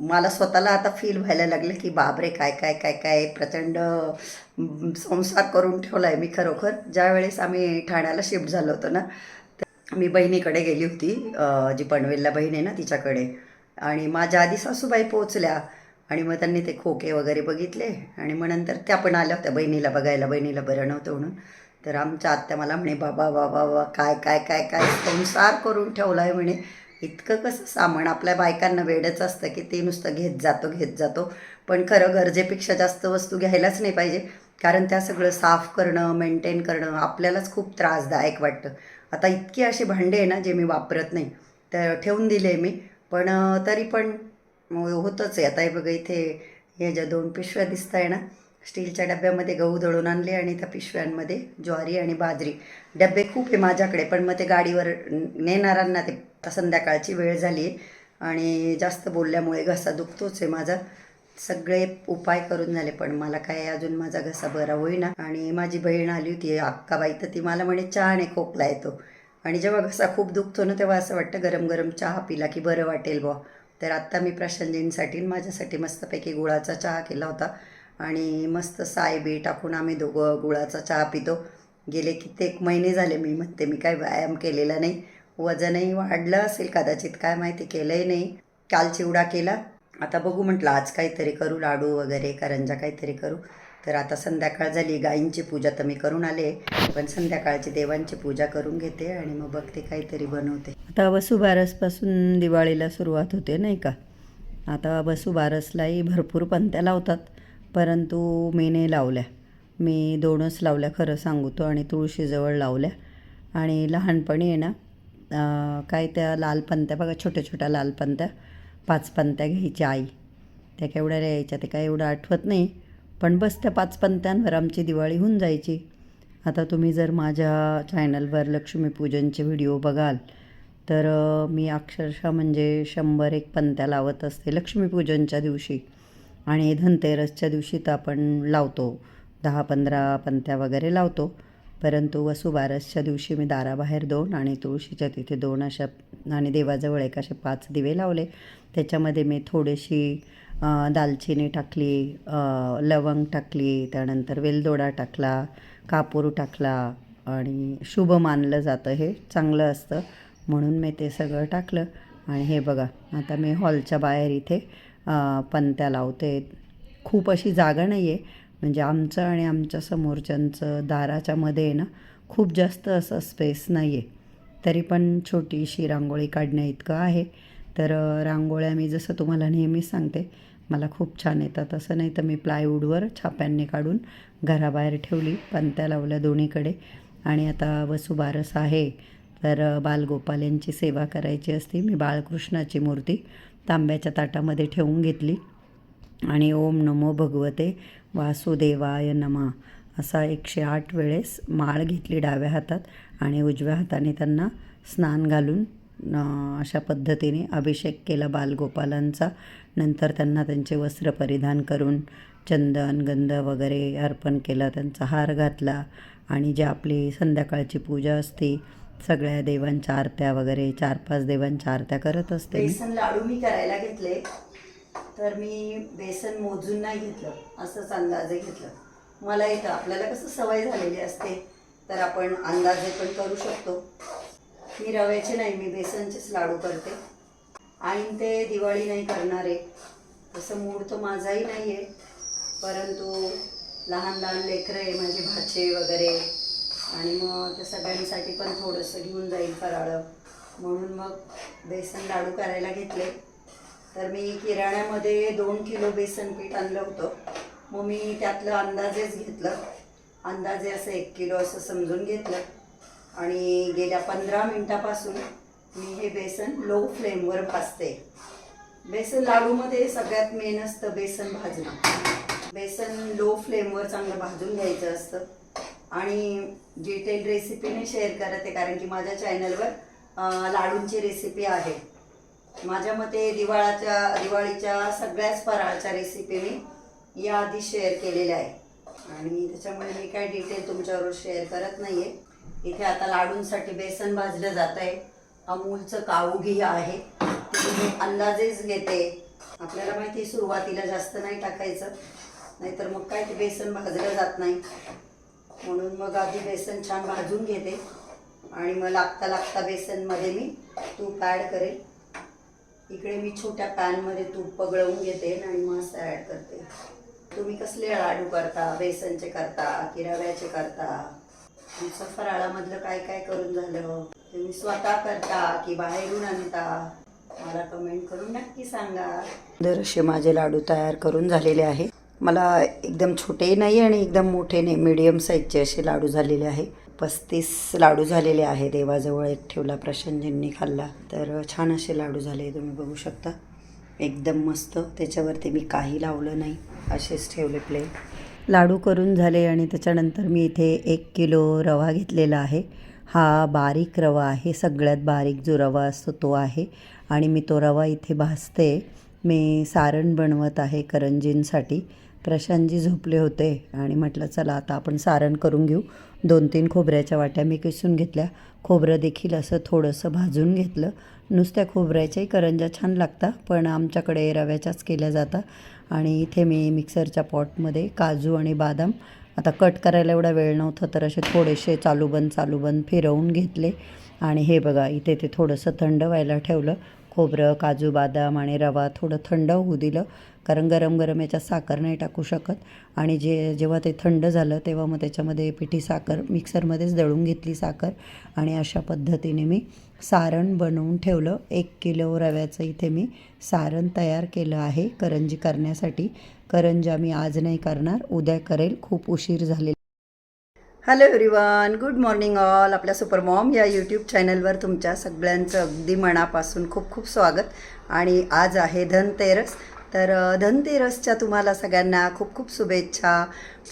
मला स्वतःला आता फील व्हायला लागलं की बापरे काय काय काय काय प्रचंड संसार करून ठेवला आहे मी खरोखर. ज्या वेळेस आम्ही ठाण्याला शिफ्ट झालो होतो ना तर मी बहिणीकडे गेली होती जी पनवेलला बहीण आहे ना तिच्याकडे. आणि माझ्या आधी सासूबाई पोचल्या आणि मग त्यांनी ते खोके वगैरे बघितले आणि मग नंतर त्या पण आल्या होत्या बहिणीला बघायला बहिणीला बरं नव्हतं म्हणून. तर आमच्या आत्या मला म्हणे बाबा बाबा बाबा काय काय काय काय संसार करून ठेवला आहे म्हणे. इतकं कसं सामान आपल्या बायकांना वेडच असतं की ते नुसतं घेत जातो घेत जातो. पण खरं गरजेपेक्षा जास्त वस्तू घ्यायलाच नाही पाहिजे. कारण त्या सगळं साफ करणं मेंटेन करणं आपल्यालाच खूप त्रासदायक वाटतं. आता इतकी अशी भांडे आहे ना जे मी वापरत नाही. तर ठेवून दिले मी. पण तरी पण होतंच आहे. आता हे बघा इथे हे ज्या दोन पिशव्या दिसत आहे ना स्टीलच्या डब्यामध्ये गहू दळून आणले आणि त्या पिशव्यांमध्ये ज्वारी आणि बाजरी. डबे खूप आहे माझ्याकडे पण मग ते गाडीवर नेणाऱ्यांना ते आता संध्याकाळची वेळ झाली आहे आणि जास्त बोलल्यामुळे घसा दुखतोच आहे माझा. सगळे उपाय करून झाले पण मला काय अजून माझा घसा बरा होईना. आणि माझी बहीण आली होती अक्काबाई तर ती मला म्हणे चहा आणि खोकला येतो. आणि जेव्हा घसा खूप दुखतो ना तेव्हा असं वाटतं गरम गरम चहा पिला की बरं वाटेल बुवा. तर आत्ता मी प्रशांतजींसाठी माझ्यासाठी मस्तपैकी गुळाचा चहा केला होता. आणि मस्त साय बी टाकून आम्ही दोघं गुळाचा चहा पितो. गेले कित्येक महिने झाले मी म्हणते मी काय व्यायाम केलेला नाही. वजनही वाढलं असेल कदाचित काय माहिती केलंही नाही. काल चिवडा केला. आता बघू म्हटलं आज काहीतरी करू लाडू वगैरे करंजा काहीतरी करू. तर आता संध्याकाळ झाली गायींची पूजा तर मी करून आले. पण संध्याकाळची देवांची पूजा करून घेते आणि मग बघते काहीतरी बनवते. आता वसुबारसपासून दिवाळीला सुरुवात होते नाही का? आता वसुबारसलाही भरपूर पंत्या लावतात. परंतु मी नाही लावल्या. मी दोनच लावल्या खरं सांगू तो. आणि तुळशीजवळ लावल्या. आणि लहानपणी आहे ना काय त्या लाल पंत्या बघा छोट्या छोट्या लाल पंत्या पाच पंत्या घ्यायची आई. त्या केवढ्या यायच्या ते काय एवढं आठवत नाही. पण बस त्या पाच पंत्यांवर आमची दिवाळी होऊन जायची. आता तुम्ही जर माझ्या चॅनलवर लक्ष्मीपूजनचे व्हिडिओ बघाल तर मी अक्षरशः म्हणजे शंभर एक पंत्या लावत असते लक्ष्मीपूजनच्या दिवशी. आणि धनतेरसच्या दिवशी तर आपण लावतो. दहा पंधरा पंत्या वगैरे लावतो. परंतु वसुबारसच्या दिवशी मी दाराबाहेर दोन आणि तुळशीच्या तिथे दोन अशा आणि देवाजवळ एक असे पाच दिवे लावले. त्याच्यामध्ये मी थोडीशी दालचिनी टाकली लवंग टाकली त्यानंतर वेलदोडा टाकला कापूर टाकला आणि शुभ मानलं जातं. हे चांगलं असतं. म्हणून मी ते सगळं टाकलं. आणि हे बघा आता मी हॉलच्या बाहेर इथे पण पंत्या लावते खूप अशी जागा नाही आहे म्हणजे आमचं आणि आमच्या समोरच्यांचं दाराच्या मध्ये आहे ना खूप जास्त असं स्पेस नाही आहे तरी पण छोटीशी रांगोळी काढण्या इतकं आहे. तर रांगोळ्या मी जसं तुम्हाला नेहमीच सांगते मला खूप छान येतात. असं नाही तर मी प्लायवूडवर छाप्यांनी काढून घराबाहेर ठेवली पंत्या लावल्या दोन्हीकडे. आणि आता वसुबारस आहे. तर बालगोपाल यांची सेवा करायची असते. मी बाळकृष्णाची मूर्ती तांब्याच्या ताटामध्ये ठेवून घेतली. आणि ओम नमो भगवते वासुदेवाय नमा असा एकशे आठ वेळेस माळ घेतली डाव्या हातात आणि उजव्या हाताने त्यांना स्नान घालून अशा पद्धतीने अभिषेक केला बालगोपालांचा. नंतर त्यांना त्यांचे वस्त्र परिधान करून चंदन गंध वगैरे अर्पण केलं त्यांचा हार घातला. आणि जी आपली संध्याकाळची पूजा असते सगळ्या देवांच्या आरत्या वगैरे चार पाच देवांच्या आरत्या करत असते बेसन लाडू मी करायला घेतले तर मी बेसन मोजून नाही घेतलं असंच अंदाजे घेतलं. मला येतं आपल्याला कसं सवय झालेली असते तर आपण अंदाजे पण करू शकतो. मी रव्याचे नाही मी बेसनचेच लाडू करते. आईन ते दिवाळी नाही करणार आहे तसं मूड तो माझाही नाही आहे परंतु लहान लहान लेकरं आहे माझे भाचे वगैरे आणि मग त्या सगळ्यांसाठी पण थोडंसं घेऊन जाईल फराळं. म्हणून मग बेसन लाडू करायला घेतले. तर मी किराण्यामध्ये दोन किलो बेसन पीठ आणलं होतं. मग मी त्यातलं अंदाजेच घेतलं. अंदाजे असं एक किलो असं समजून घेतलं. आणि गेल्या पंधरा मिनटापासून मी हे बेसन लो फ्लेमवर भाजते. बेसन लाडूमध्ये सगळ्यात मेन असतं बेसन भाजणं. बेसन लो फ्लेमवर चांगलं भाजून घ्यायचं असतं. आणि डिटेल रेसिपी मी शेअर करते कारण की माझ्या चॅनलवर लाडूंची रेसिपी आहे. माझ्या मते दिवाळाच्या दिवाळीच्या सगळ्याच फराळच्या रेसिपी मी याआधी शेअर केलेल्या आहे आणि त्याच्यामुळे मी काय डिटेल तुमच्याबरोबर शेअर करत नाही आहे इथे आता लाडूंसाठी बेसन भाजलं जात आहे. अमूलचं काऊ घी आहे. मी अंदाजेच घेते. आपल्याला माहिती सुरुवातीला जास्त नाही टाकायचं. नाहीतर मग काय ते बेसन भाजलं जात नाही. म्हणून मग आधी बेसन छान भाजून घेते. आणि मग लागता लागता बेसनमध्ये मी तूप ॲड करेल. इकडे मी छोट्या पॅनमध्ये तूप पगळवून घेते आणि मग असं ॲड करते. तुम्ही कसले लाडू करता बेसनचे करता की रव्याचे करता? तुमचं फराळामधलं काय काय करून झालं? तुम्ही स्वतः करता की बाहेरून आणता? मला कमेंट करून नक्की सांगा. दर असे माझे लाडू तयार करून झालेले आहे. मला एकदम छोटे नाही आणि एकदम मोठे नाही. मीडियम साईजचे असे लाडू झालेले आहे. पस्तीस लाडू झालेले आहे. देवाजवळ एक ठेवला प्रशांतजींनी खाल्ला. तर छान असे लाडू झाले. तुम्ही बघू शकता. एकदम मस्त. त्याच्यावरती मी काही लावलं नाही. असेच ठेवले प्लेन लाडू करून झाले आणि त्याच्यानंतर मी इथे एक किलो रवा घेतलेला आहे. हा बारीक रवा आहे. सगळ्यात बारीक जो रवा असतो तो आहे. आणि मी तो रवा इथे भाजते. मी सारण बनवत आहे करंजींसाठी. प्रशांतजी झोपले होते आणि म्हटलं चला आता आपण सारण करून घेऊ. दोन तीन खोबऱ्याच्या वाट्या मी किसून घेतल्या. खोबरं देखील असं थोडंसं भाजून घेतलं. नुसत्या खोबऱ्याच्याही करंजा छान लागतात पण आमच्याकडे रव्याच्याच केल्या जातात आणि इथे मी मिक्सरच्या पॉटमध्ये काजू आणि बदाम. आता कट करायला एवढा वेळ नव्हता तर असे थोडेसे चालू बंद चालू बंद फिरवून घेतले. आणि हे बघा इथे ते थोडंसं थंड व्हायला ठेवलं. खोबरं काजू बदाम आणि रवा थोडं थंड होऊ दिलं. कारण गरम गरम याच्यात साखर नाही टाकू शकत. आणि जे जेव्हा ते थंड झालं तेव्हा मग त्याच्यामध्ये पिठी साखर मिक्सरमध्येच दळून घेतली साखर. आणि अशा पद्धतीने मी सारण बनवून ठेवलं. एक किलो रव्याचं इथे मी सारण तयार केलं आहे करंजी करण्यासाठी. करंजा मी आज नाही करणार उद्या करेल. खूप उशीर झाले hello everyone good morning all आपल्या सुपर मॉम या यूट्यूब चॅनलवर तुमच्या सगळ्यांचं अगदी मनापासून खूप खूप स्वागत. आणि आज आहे धनतेरस. तर धनतेरसच्या तुम्हाला सगळ्यांना खूप खूप शुभेच्छा.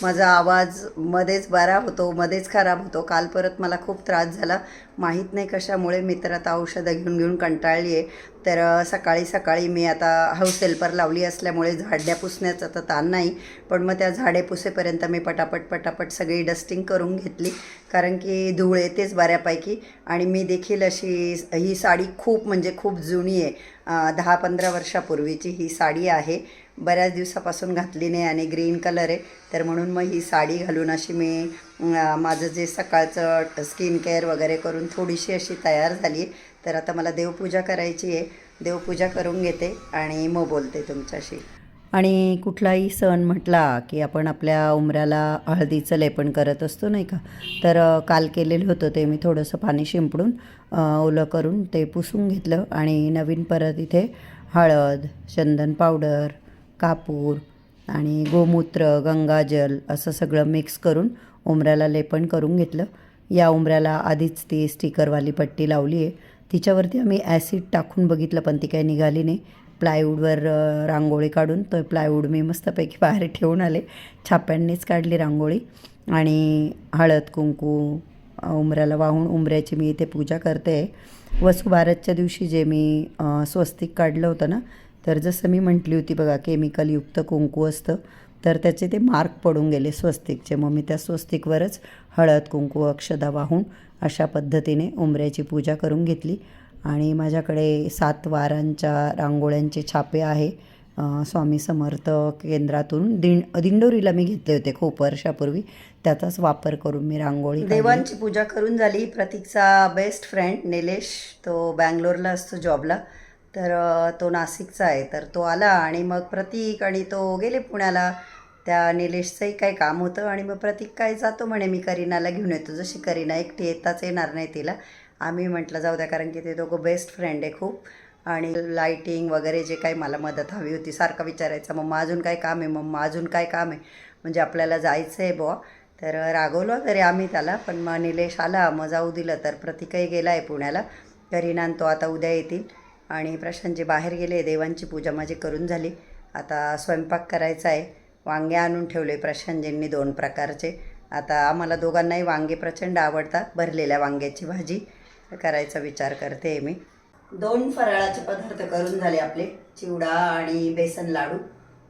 माझा आवाज मध्येच बरा होतो मध्येच खराब होतो. काल परत मला खूप त्रास झाला. माहीत नाही कशामुळे मी तर आता औषधं घेऊन घेऊन कंटाळली आहे. तर सकाळी सकाळी मी आता हाऊस हेल्पर लावली असल्यामुळे झाड्या पुसण्याचा तर ताण नाही. पण मग त्या झाडे पुसेपर्यंत मी पटापट पटापट सगळी डस्टिंग करून घेतली. कारण की धूळ येतेच बऱ्यापैकी. आणि मी देखील अशी ही साडी खूप म्हणजे खूप जुनी आहे. दहा पंधरा वर्षापूर्वीची ही साडी आहे. बऱ्याच दिवसापासून घातली नाही आणि ग्रीन कलर आहे. तर म्हणून मग ही साडी घालून अशी मी माझं जे सकाळचं स्किन केअर वगैरे करून थोडीशी अशी तयार झाली तर आता मला देवपूजा करायची आहे. देवपूजा करून घेते आणि मग बोलते तुमच्याशी. आणि कुठलाही सण म्हटला की आपण आपल्या उमऱ्याला हळदीचं लेपन करत असतो नाही का? तर काल केलेलं होतं ते मी थोडंसं पाणी शिंपडून ओलं करून ते पुसून घेतलं आणि नवीन परत इथे हळद चंदन पावडर कापूर आणि गोमूत्र गंगाजल असं सगळं मिक्स करून उमऱ्याला लेपन करून घेतलं. या उमऱ्याला आधीच ती स्टिकरवाली पट्टी लावली आहे. तिच्यावरती आम्ही ॲसिड टाकून बघितलं पण ती काही निघाली नाही. प्लायवूडवर रांगोळी काढून तो प्लायवूड मी मस्तपैकी बाहेर ठेवून आले. छाप्यांनीच काढली रांगोळी आणि हळद कुंकू उमऱ्याला उंबऱ्याला वाहून उंबऱ्याची मी इथे पूजा करते. वसुभारतच्या दिवशी जे मी स्वस्तिक काढलं होतं ना तर जसं मी म्हटली होती बघा केमिकलयुक्त कुंकू असतं. तर त्याचे ते मार्क पडून गेले स्वस्तिकचे. मग मी त्या स्वस्तिकवरच हळद कुंकू अक्षदा वाहून अशा पद्धतीने उंबऱ्याची पूजा करून घेतली. आणि माझ्याकडे सात वारांच्या रांगोळ्यांचे छापे आहे. स्वामी समर्थ केंद्रातून दिंड दिंडोरीला मी घेतले होते खूप वर्षापूर्वी. त्याचाच वापर करून मी रांगोळी देवांची पूजा करून झाली. प्रतीकचा बेस्ट फ्रेंड निलेश. तो बँगलोरला असतो जॉबला तर तो नाशिकचा आहे. तर तो आला आणि मग प्रतीक आणि तो गेले पुण्याला. त्या निलेशचंही काही काम होतं आणि मग प्रतीक काय जातो म्हणे मी करीनाला घेऊन येतो. जशी करीना एकटी येताच येणार नाही तिला. आम्ही म्हटलं जाऊ द्या कारण की ते दोघं बेस्ट फ्रेंड आहे खूप. आणि लाईटिंग वगैरे जे काही मला मदत हवी होती सारखं विचारायचं मम्मा अजून काय काम आहे? मम्मा अजून काय काम आहे? म्हणजे आपल्याला जायचं आहे बुवा. तर रागवलं तरी आम्ही त्याला पण मग निलेश आला मग जाऊ दिलं. तर प्रतीकही गेला आहे पुण्याला. करीना आणि तो आता उद्या येतील. आणि प्रशांतजी बाहेर गेले देवांची पूजा माझी करून झाली. आता स्वयंपाक करायचा आहे. वांगे आणून ठेवले प्रशांतजींनी दोन प्रकारचे. आता आम्हाला दोघांनाही वांगे प्रचंड आवडतात. भरलेल्या वांग्याची भाजी करायचा विचार करते मी. दोन फराळाचे पदार्थ करून झाले आपले. चिवडा आणि बेसन लाडू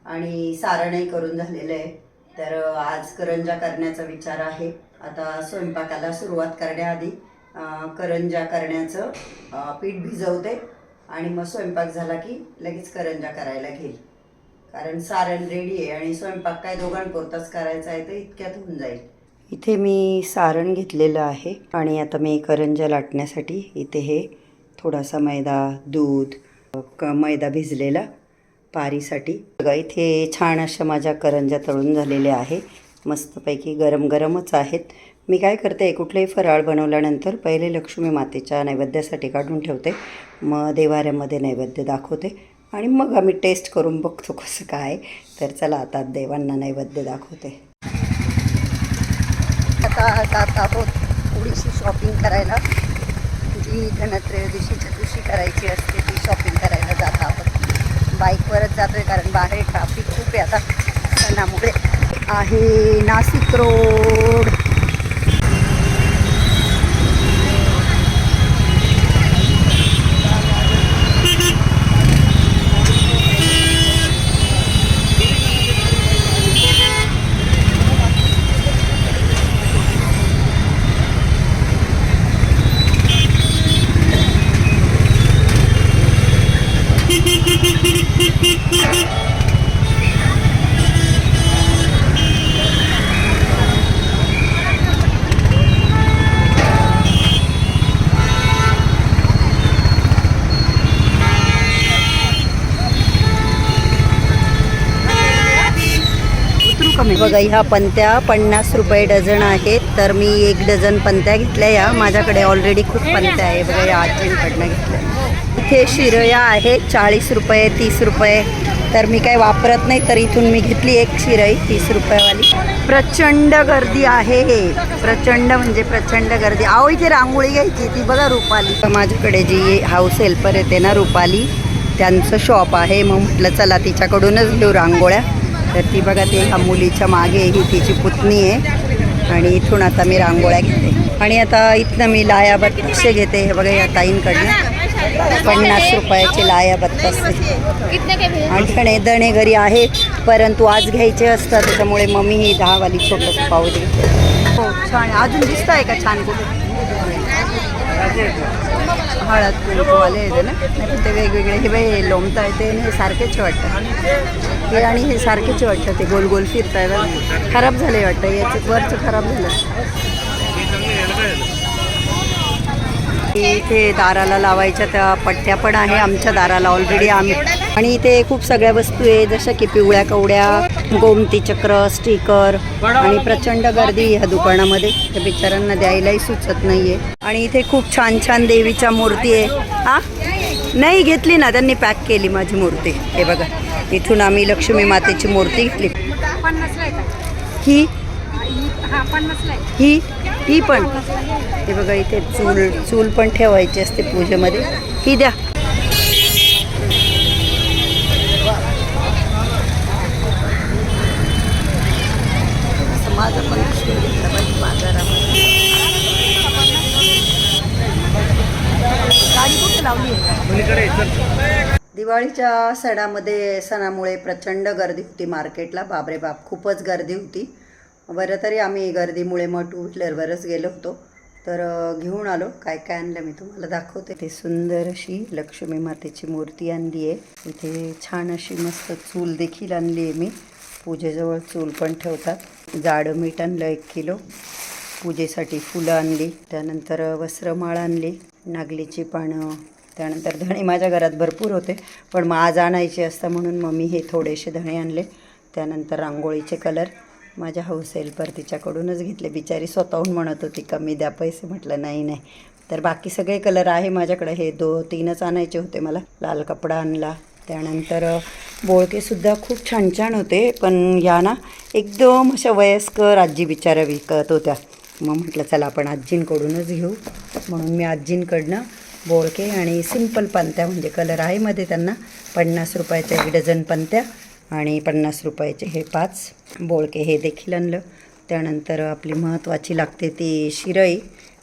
आणि सारणही करून झालेलं आहे. तर आज करंजा करण्याचा विचार आहे. आता स्वयंपाकाला सुरुवात करण्याआधी करंजा करण्याचं पीठ भिजवते. आणि मग स्वयंपाक झाला की लगेच करंजा करायला घेईल. कारण सारण रेडी आहे आणि स्वयंपाक काय दोघांपुरताच करायचा आहे तर इतक्यात होऊन जाईल. इथे मी सारण घेतलेलं आहे आणि आता मी करंजा लाटण्यासाठी इथे हे थोडासा मैदा दूध क मैदा भिजलेला पारीसाठी. बघा इथे छान अशा माझ्या करंजा तळून झालेल्या आहे. मस्तपैकी गरम गरमच आहेत. मी काय करते कुठलेही फराळ बनवल्यानंतर पहिले लक्ष्मी मातेच्या नैवेद्यासाठी काढून ठेवते. मग देवाऱ्यामध्ये नैवेद्य दाखवते आणि मग आम्ही टेस्ट करून बघतो कसं काय. तर चला आता देवांना नैवेद्य दाखवते. आता जात आहोत थोडीशी शॉपिंग करायला. जी धनत्रयोदशीच्या दिवशी करायची असते ती शॉपिंग करायला जात आहोत. बाईकवरच जातो आहे कारण बाहेर ट्राफिक खूप आहे आता. सणामुळे आहे नाशिक रोड बघा ह्या पंत्या पन्नास रुपये डझन आहेत. तर मी एक डझन पंत्या घेतल्या या. माझ्याकडे ऑलरेडी खूप पंत्या आहे बघा या आजींकडनं घेतल्या. इथे शिरया आहेत. चाळीस रुपये तीस रुपये. तर मी काही वापरत नाही तर इथून मी घेतली एक शिरई तीस रुपयेवाली. प्रचंड गर्दी आहे प्रचंड म्हणजे प्रचंड गर्दी. अहो इथे रांगोळी घ्यायची ती बघा रुपाली. माझ्याकडे जी हाऊस हेल्पर येते ना रुपाली त्यांचं शॉप आहे. मग म्हटलं चला तिच्याकडूनच घेऊ रांगोळ्या. तर ती बघा ते ह्या मुलीच्या मागे ही तिची पुतणी आहे. आणि इथून आता मी रांगोळ्या घेते. आणि आता इथनं मी लाया बत्तसे घेते. हे बघा या ताईंकडनं. पन्नास रुपयाचे लाया बत्तसे कितने के दणे घरी आहे परंतु आज घ्यायचे असतात. त्याच्यामुळे मम्मी ही दहावाली छोटंसं पाऊल घेते हो छान. अजून दिसत आहे का छान कुठे? हळद कुंकूवाले येते ना नाही ते वेगवेगळे हे बाई लोंबता येते आणि हे सारखेच वाटतं. हे आणि हे सारखेच वाटतं ते गोल गोल फिरताय खराब झाले वाटतं याचं वरचं खराब झालं. इथे दाराला लावायच्या त्या पट्ट्या पण आहे आमच्या दाराला ऑलरेडी आम्ही. आणि इथे खूप सगळ्या वस्तू आहे जशा की पिवळ्या कवड्या गोमती चक्र स्टिकर आणि प्रचंड गर्दी ह्या दुकानामध्ये. त्या बिचारांना द्यायलाही सुचत नाहीये. आणि इथे खूप छान छान देवीच्या मूर्ती आहे. हा? नाही घेतली ना. त्यांनी पॅक केली माझी मूर्ती. हे बघा. इथून आम्ही लक्ष्मी मातेची मूर्ती घेतली. ही? हा ही? ही पण. हे बघा इथे चूल चूल पण ठेवायची असते पूजेमध्ये. ही द्या. आज माझं पण पिशवी पाहिजे बाजारामध्ये गाडी कुठे लावली दिवाळीच्या सणामध्ये सणामुळे प्रचंड गर्दी होती मार्केटला. बापरे बाप खूपच गर्दी होती. बरं तरी आम्ही गर्दीमुळे मग टू व्हीलरवरच गेलो होतो. तर घेऊन आलो. काय काय आणलं मी तुम्हाला दाखवते. ते सुंदर अशी लक्ष्मी मातेची मूर्ती आणली आहे. इथे छान अशी मस्त चूल देखील आणली आहे मी. पूजेजवळ चूल पण ठेवतात. जाडं मीठ आणलं एक किलो. पूजेसाठी फुलं आणली. त्यानंतर वस्त्रमाळ आणली. नागलीची पानं. त्यानंतर धणे माझ्या घरात भरपूर होते. पण मग आज आणायचे असतं म्हणून मग मी हे थोडेसे धणे आणले. त्यानंतर रांगोळीचे कलर. माझ्या हाऊस तिच्याकडूनच घेतले. बिचारी स्वतःहून म्हणत होती कमी द्या पैसे. म्हटलं नाही नाही. तर बाकी सगळे कलर आहे माझ्याकडे. हे दो तीनच आणायचे होते मला. लाल कपडा आणला. त्यानंतर बोळकेसुद्धा खूप छान छान होते पण या ना एकदम अशा वयस्कर आजी बिचाऱ्या विकत होत्या. मग म्हटलं चला आपण आजींकडूनच घेऊ. म्हणून मी आजींकडनं बोळके आणि सिंपल पंत्या म्हणजे कलर आहे मध्ये त्यांना पन्नास रुपयाच्या एक डझन पंत्या आणि पन्नास रुपयाचे हे पाच बोळके हे देखील आणलं. त्यानंतर आपली महत्त्वाची लागते ती शिरई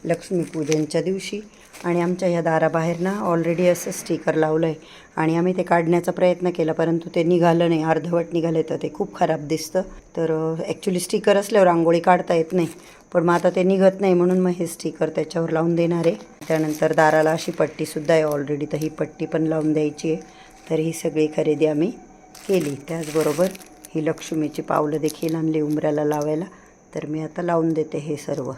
लक्ष्मीपूजनच्या दिवशी. आणि आमच्या ह्या दाराबाहेर ना ऑलरेडी असं स्टिकर लावलं आहे आणि आम्ही ते काढण्याचा प्रयत्न केला परंतु ते निघालं नाही. अर्धवट निघाले तर ते खूप खराब दिसतं. तर ॲक्च्युली स्टिकर असल्यावर रांगोळी काढता येत नाही. पण मग आता ते निघत नाही म्हणून मग हे स्टिकर त्याच्यावर लावून देणार आहे. त्यानंतर दाराला अशी पट्टीसुद्धा आहे ऑलरेडी तर ही पट्टी पण लावून द्यायची आहे. तर ही सगळी खरेदी आम्ही केली. त्याचबरोबर ही लक्ष्मीची पावलं देखील आणली उंबऱ्याला लावायला. तर मी आता लावून देते हे सर्व.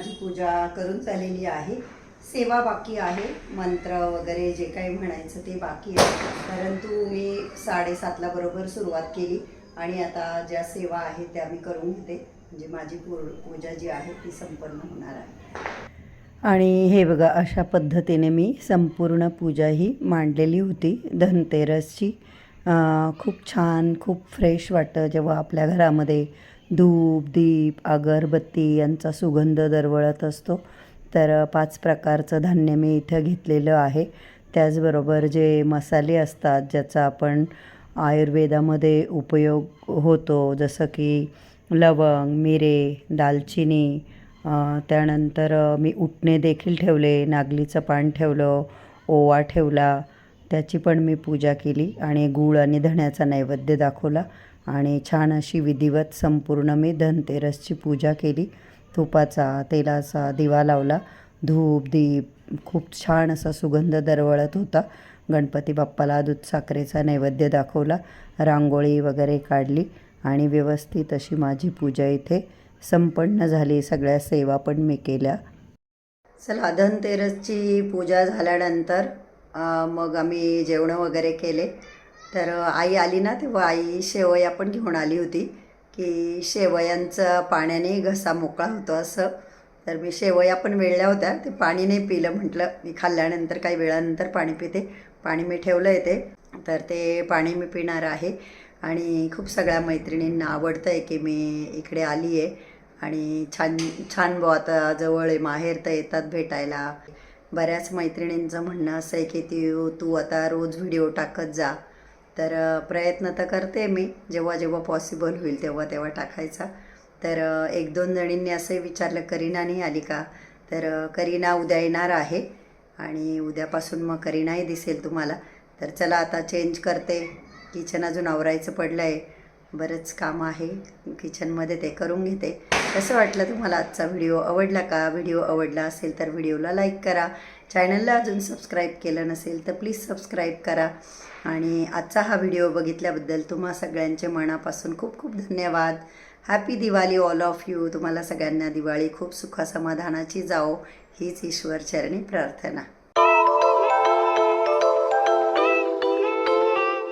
माझी पूजा करून झालेली आहे. सेवा बाकी आहे मंत्र वगैरे जे काही म्हणायचं ते बाकी आहे. परंतु मी साडेसातला बरोबर सुरुवात केली आणि आता ज्या सेवा आहेत त्या मी करून घेते. म्हणजे माझी पूर पूजा जी आहे ती संपन्न होणार आहे. आणि हे बघा अशा पद्धतीने मी संपूर्ण पूजा ही मांडलेली होती. धनतेरसची. खूप छान खूप फ्रेश वाटतं जेव्हा आपल्या घरामध्ये धूप दीप अगरबत्ती यांचा सुगंध दरवळत असतो. तर पाच प्रकारचं धान्य मी इथं घेतलेलं आहे. त्याचबरोबर जे मसाले असतात ज्याचा आपण आयुर्वेदामध्ये उपयोग होतो जसं की लवंग मिरे दालचिनी त्यानंतर मी उटणे देखील ठेवले नागलीचं पान ठेवलं ओवा ठेवला त्याची पण मी पूजा केली आणि गूळ आणि धण्याचा नैवेद्य दाखवला. आणि छान अशी विधिवत संपूर्ण मी धनतेरसची पूजा केली. तुपाचा तेलाचा दिवा लावला. धूप दीप खूप छान असा सुगंध दरवळत होता. गणपती बाप्पाला दूध साखरेचा नैवेद्य दाखवला. रांगोळी वगैरे काढली आणि व्यवस्थित अशी माझी पूजा इथे संपन्न झाली. सगळ्या सेवा पण मी केल्या. चला धनतेरसची पूजा झाल्यानंतर मग आम्ही जेवणं वगैरे केले. तर आई आली ना तेव्हा आई शेवया पण घेऊन आली होती की शेवयांचं पाण्याने घसा मोकळा होतो असं. तर मी शेवया पण वेळल्या होत्या ते पाणी नाही पिलं म्हटलं. मी खाल्ल्यानंतर काही वेळानंतर पाणी पिते. पाणी मी ठेवलं आहे ते. तर ते पाणी मी पिणार आहे. आणि खूप सगळ्या मैत्रिणींना आवडतं आहे की मी इकडे आली आहे आणि छान छान बो आता जवळ आहे माहेर तर येतात भेटायला. बऱ्याच मैत्रिणींचं म्हणणं असं आहे की ती तू आता रोज व्हिडिओ टाकत जा. तर प्रयत्न तर करते मी. जेव्हा जेव्हा पॉसिबल होईल तेव्हा तेव्हा टाकायचा. तर एक दोन जणींनी असंही विचारलं करीनाने आली का? तर करीना उद्या येणार आहे. आणि उद्यापासून मग करीनाही दिसेल तुम्हाला. तर चला आता चेंज करते. किचन अजून आवरायचं पडलं आहे बरंच काम आहे. किचनमध्ये ते करून घेते. कसं वाटलं तुम्हाला आजचा व्हिडिओ आवडला का? व्हिडिओ आवडला असेल तर व्हिडिओला लाईक करा. चॅनलला अजून सबस्क्राईब केलं नसेल तर प्लीज सबस्क्राईब करा. आणि आजचा हा व्हिडिओ बघितल्याबद्दल तुम्हा सगळ्यांचे मनापासून खूप खूप धन्यवाद. Happy Diwali all of you तुम्हाला सगळ्यांना दिवाळी खूप सुखासमाधानाची जाओ. हीच ईश्वर चरणी प्रार्थना.